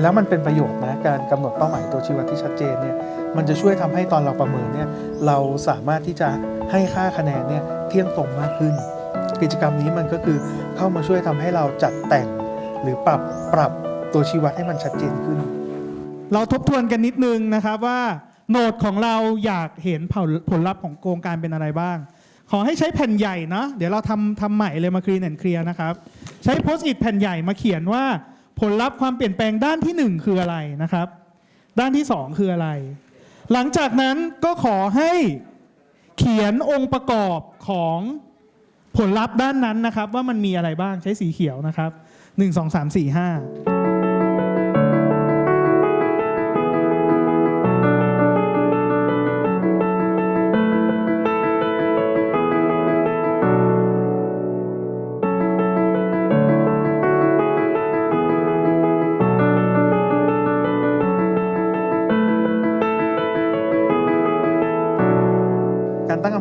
แล้วมันเป็นประโยชน์นะการกำหนดเป้าหมายตัวชี้วัดที่ชัดเจนเนี่ยมันจะช่วยทำให้ตอนเราประเมินเนี่ยเราสามารถที่จะให้ค่าคะแนนเนี่ยเที่ยงตรงมากขึ้น กิจกรรมนี้มันก็คือเข้ามาช่วยทำให้เราจัดแต่ง หรือปรับปรับตัวชี้วัดให้มันชัดเจนขึ้น เราทบทวนกันนิดนึงนะครับว่าโหนดของเราอยากเห็นผลผลลัพธ์ของโครงการเป็นอะไรบ้าง ขอให้ใช้แผ่นใหญ่นะเดี๋ยวเราทำทำใหม่เลยมาคลีนแอนเคลียร์นะครับ ใช้โพสต์อิทแผ่นใหญ่มาเขียนว่า ผลลัพธ์ความเปลี่ยนแปลงด้านที่ 1 คืออะไรนะครับ ด้านที่ 2 คืออะไร หลังจากนั้นก็ขอให้เขียนองค์ประกอบของผลลัพธ์ด้านนั้นนะครับ ว่ามันมีอะไรบ้างใช้สีเขียวนะครับ 1 2 3 4 5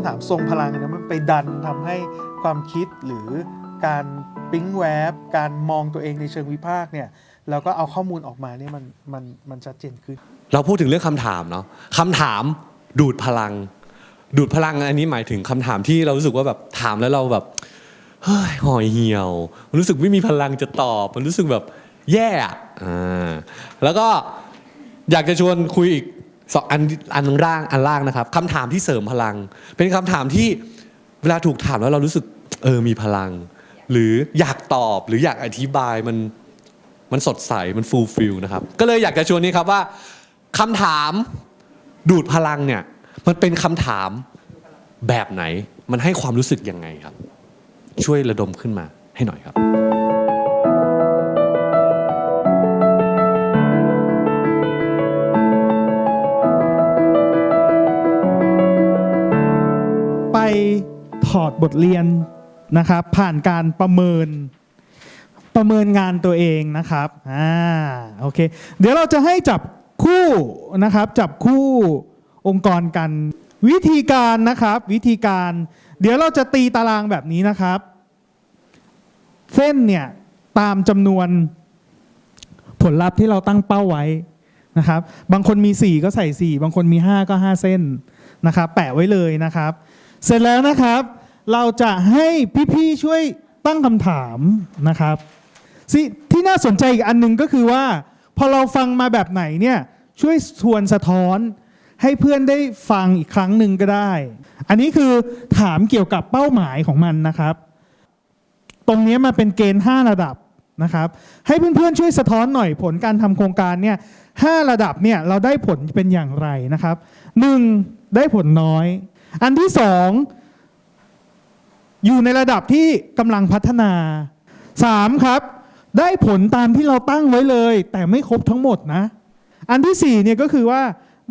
ถามทรงพลังเนี่ยมันไปดันทำให้ความคิดหรือการปิ๊งแวบ การมองตัวเองในเชิงวิพากษ์เนี่ยแล้วก็เอาข้อมูลออกมาเนี่ยมันมันมันชัดเจนขึ้น เราพูดถึงเรื่องคำถามเนาะคำถามดูดพลัง ดูดพลังอันนี้หมายถึงคำถามที่เรารู้สึกว่าแบบถามแล้วเราแบบเฮ้ยห่อเหี่ยว มันรู้สึกไม่มีพลังจะตอบ มันรู้สึกแบบแย่อะอ่าแล้วก็อยากจะชวนคุยอีก สองอันอันล่างอันล่างนะครับคำถามที่เสริมพลัง เป็นคำถามที่เวลาถูกถามแล้วเรารู้สึกเออมีพลัง หรืออยากตอบหรืออยากอธิบายมันมันสดใสมันฟูลฟิลนะครับ ก็เลยอยากจะชวนนี้ครับว่าคำถามดูดพลังเนี่ย มันเป็นคำถามแบบไหน มันให้ความรู้สึกยังไงครับ ช่วยระดมขึ้นมาให้หน่อยครับ ถอดบทเรียนนะครับ ผ่านการประเมินประเมินงานตัวเองนะครับอ่าโอเค เดี๋ยวเราจะให้จับคู่นะครับ จับคู่องค์กรกัน วิธีการนะครับ วิธีการ เดี๋ยวเราจะตีตารางแบบนี้นะครับ เส้นเนี่ยตามจำนวนผลลัพธ์ที่เราตั้งเป้าไว้นะครับ บางคนมี 4 ก็ใส่ 4 บางคนมี 5 ก็ 5 เส้นนะครับ แปะไว้เลยนะครับ เสร็จแล้วนะครับ เราจะให้พี่ๆช่วยตั้งคำถามนะครับสิที่น่าสนใจอีกอันหนึ่งก็คือว่า พอเราฟังมาแบบไหนเนี่ยช่วยทวนสะท้อน ให้เพื่อนได้ฟังอีกครั้งหนึ่งก็ได้ อันนี้คือถามเกี่ยวกับเป้าหมายของมันนะครับ ตรงนี้มาเป็นเกณฑ์ 5 ระดับนะครับ ให้เพื่อนๆช่วยสะท้อนหน่อยผลการทำโครงการเนี่ยหระดับเนี่ยเราได้ผลเป็นอย่างไรนะครับหนึ่งได้ผลน้อย อันที่ส อยู่ในระดับที่กำลังพัฒนาสามครับ ได้ผลตามที่เราตั้งไว้เลย แต่ไม่ครบทั้งหมดนะ อันที่สี่เนี่ยก็คือว่า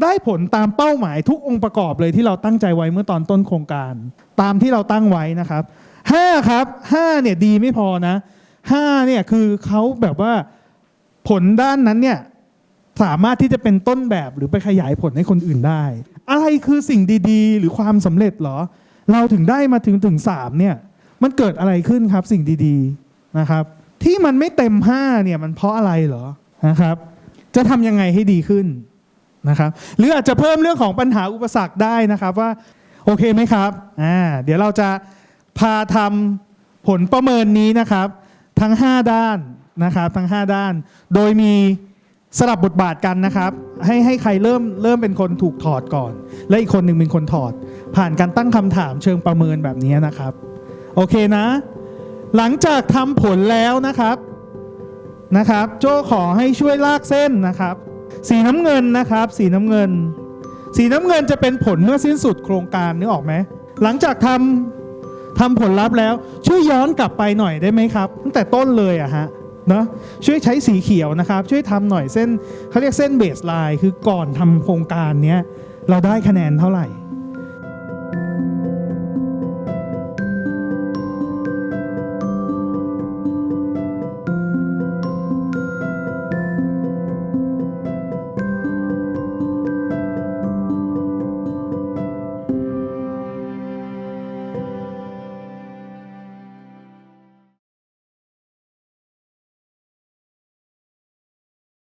ได้ผลตามเป้าหมายทุกองค์ประกอบเลยที่เราตั้งใจไว้เมื่อตอนต้นโครงการ ตามที่เราตั้งไว้นะครับห้าครับห้าเนี่ยดีไม่พอนะห้าเนี่ยคือเขาแบบว่าผลด้านนั้นเนี่ยสามารถที่จะเป็นต้นแบบหรือไปขยายผลให้คนอื่นได้ อะไรคือสิ่งดีๆ หรือความสำเร็จเหรอ เราถึงได้มาถึงถึงสามเนี่ย มันเกิดอะไรขึ้นครับสิ่งดีๆนะครับ ที่มันไม่เต็มห้าเนี่ยมันเพราะอะไรเหรอนะครับ จะทำยังไงให้ดีขึ้นนะครับ หรืออาจจะเพิ่มเรื่องของปัญหาอุปสรรคได้นะครับว่าโอเคไหมครับอ่าเดี๋ยวเราจะพาทำผลประเมินนี้นะครับ ทั้ง 5 ด้านนะครับ ทั้ง 5 ด้าน โดยมี สลับบทบาทกันนะครับ ให้ให้ใครเริ่มเริ่มเป็นคนถูกถอดก่อน และอีกคนหนึ่งเป็นคนถอด ผ่านการตั้งคำถามเชิงประเมินแบบนี้นะครับ โอเคนะ หลังจากทำผลแล้วนะครับนะครับ โจ้ขอให้ช่วยลากเส้นนะครับ สีน้ำเงินนะครับ สีน้ำเงิน สีน้ำเงินจะเป็นผลเมื่อสิ้นสุดโครงการนึกออกไหมหลังจากทำทำผลลัพธ์แล้ว ช่วยย้อนกลับไปหน่อยได้ไหมครับ ตั้งแต่ต้นเลยอะฮะ เนาะช่วยใช้สีเขียวนะครับ ช่วยทำหน่อยเส้นเขาเรียกเส้นเบสไลน์คือก่อนทำโครงการเนี้ยเราได้คะแนนเท่าไหร่